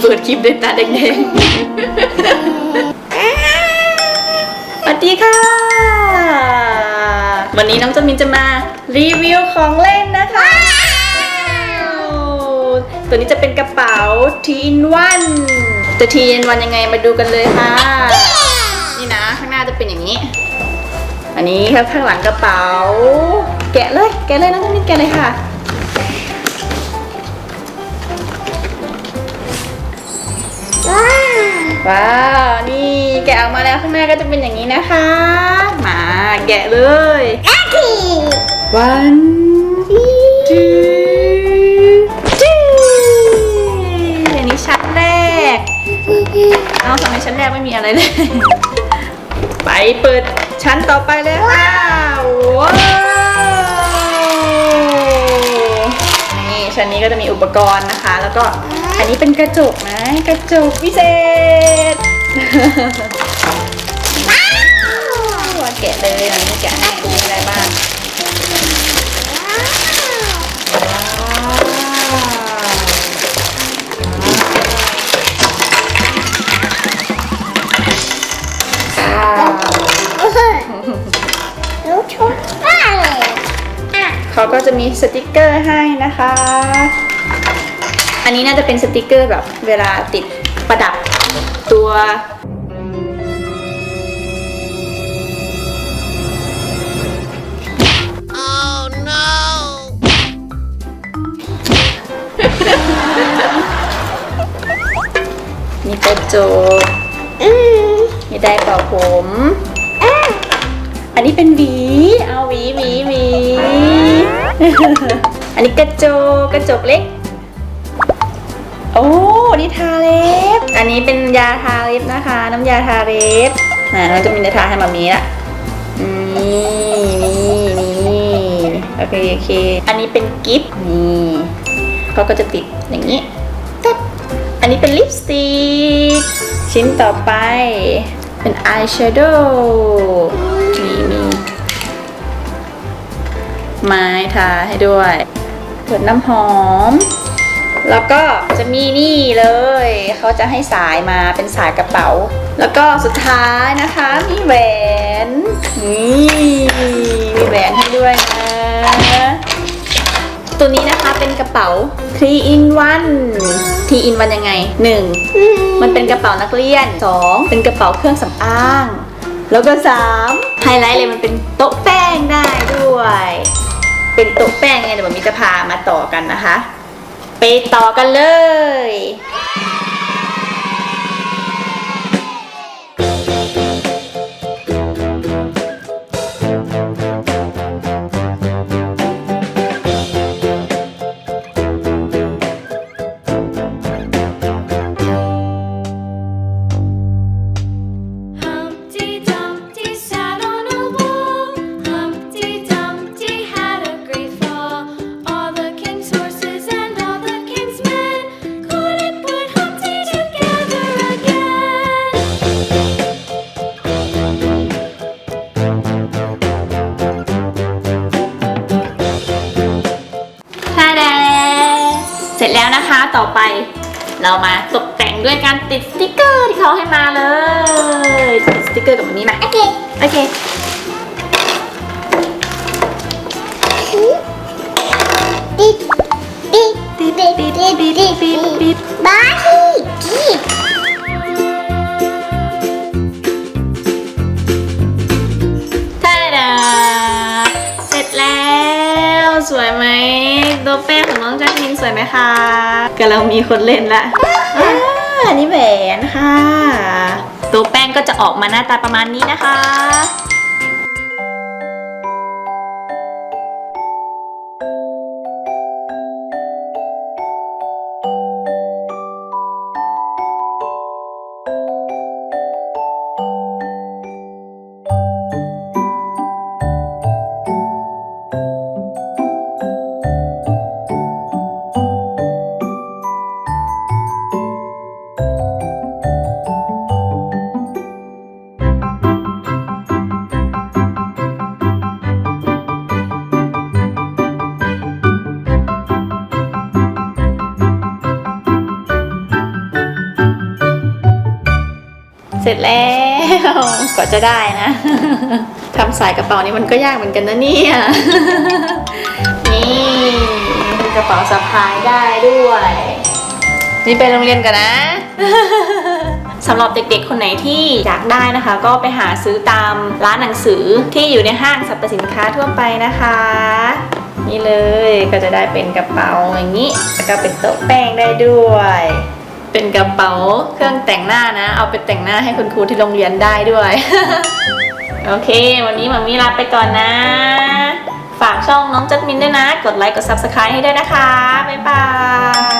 เปิดคลิปด้วยตาแดงๆสวัสดีค่ะ วันนี้น้องจมินจะมารีวิวของเล่นนะคะ ตัวนี้จะเป็นกระเป๋า t in one จะ t in one ยังไงมาดูกันเลยค่ะ นี่นะ ข้างหน้าจะเป็นอย่างนี้ อันนี้ครับข้างหลังกระเป๋า แกะเลย แกะเลยน้องจมินแกะเลยค่ะ ว้าว นี่แกะออกมาแล้วข้างหน้าก็จะเป็นอย่างนี้นะคะ มาแกะเลยอาที one two three อันนี้ชั้นแรก เอาทำไมชั้นแรกไม่มีอะไรเลย ไปเปิดชั้นต่อไปเลยค่ะว้าวนี่ชั้นนี้ก็จะมีอุปกรณ์นะคะ แล้วก็ อันนี้เป็นกระจกนะ กระจกพิเศษตัวแกะเลยอันนี้แกะให้มีอะไรบ้างว้าวรู้ชุดว่าเลยอะเขาก็จะมีสติกเกอร์ให้นะคะอั นนี้น่าจะเป็นสติกเกอร์แบบเวลาติดประดับตัวมีกระจกมีไดร์เป่าผม อันนี้เป็นหวี เอาหวีหวีหวี อันนี้กระจกกระจกเล็ก โอ้นี่ทาเล็บ อันนี้เป็นยาทาเล็บนะคะ น้ำยาทาเล็บนะเราจะมีจะทาให้มามีละนี่นี่นี่โอเคโอเค อันนี้เป็นกิฟต์นี่เขาก็จะติดอย่างนี้ตึ๊บอันนี้เป็นลิปสติกชิ้นต่อไปเป็นอายแชโดว์มีมีไม้ทาให้ด้วยเปิดน้ำหอม แล้วก็จะมีนี่เลย เขาจะให้สายมาเป็นสายกระเป๋า แล้วก็สุดท้ายนะคะมีแหวนนี่มีแหวนให้ด้วยนะตัวนี้นะคะเป็นกระเป๋า 3 in 1 3 in 1ยังไง1มมันเป็นกระเป๋านักเรียน 2 เป็นกระเป๋าเครื่องสำอาง แล้วก็ 3 ไฮไลท์เลยมันเป็นโต๊ะแป้งได้ด้วย เป็นโต๊ะแป้งไงเดี๋ยวมันมีจะพามาต่อกันนะคะ ไปต่อกันเลย ต่อไป เรามาตกแต่งด้วยการติดสติกเกอร์ที่เขาให้มาเลยติดสติกเกอร์กับอันนี้มาโอเคโอเคติดติดติดติดติดติดติดบ้าที่ วยไหมตัวแป้งของน้องแจักมินสวยไหมคะกำลังมีคนเล่นละอ่าอันนี้แหวนค่ะ ตัวแป้งก็จะออกมาหน้าตาประมาณนี้นะคะ ร็จแล้วกว่าจะได้นะทำสายกระเป๋านี่มันก็ยากเหมือนกันนะเนี่ยนี่เป็นกระเป๋าสะพายได้ด้วย นี่ไปโรงเรียนกันนะสำหรับเด็กๆ คนไหนที่อยากได้นะคะ ก็ไปหาซื้อตามร้านหนังสือที่อยู่ในห้างสรรพสินค้าทั่วไปนะคะ นี่เลยก็จะได้เป็นกระเป๋าอย่างนี้ แล้วก็เป็นโต๊ะแป้งได้ด้วย เป็นกระเป๋าเครื่องแต่งหน้านะ เอาไปแต่งหน้าให้คุณครูที่โรงเรียนได้ด้วย โอเค วันนี้มามีลาไปก่อนนะ ฝากช่องน้องจัดมินด้วยนะ กดไลค์กด subscribe ให้ด้วยนะคะ บ๊ายบาย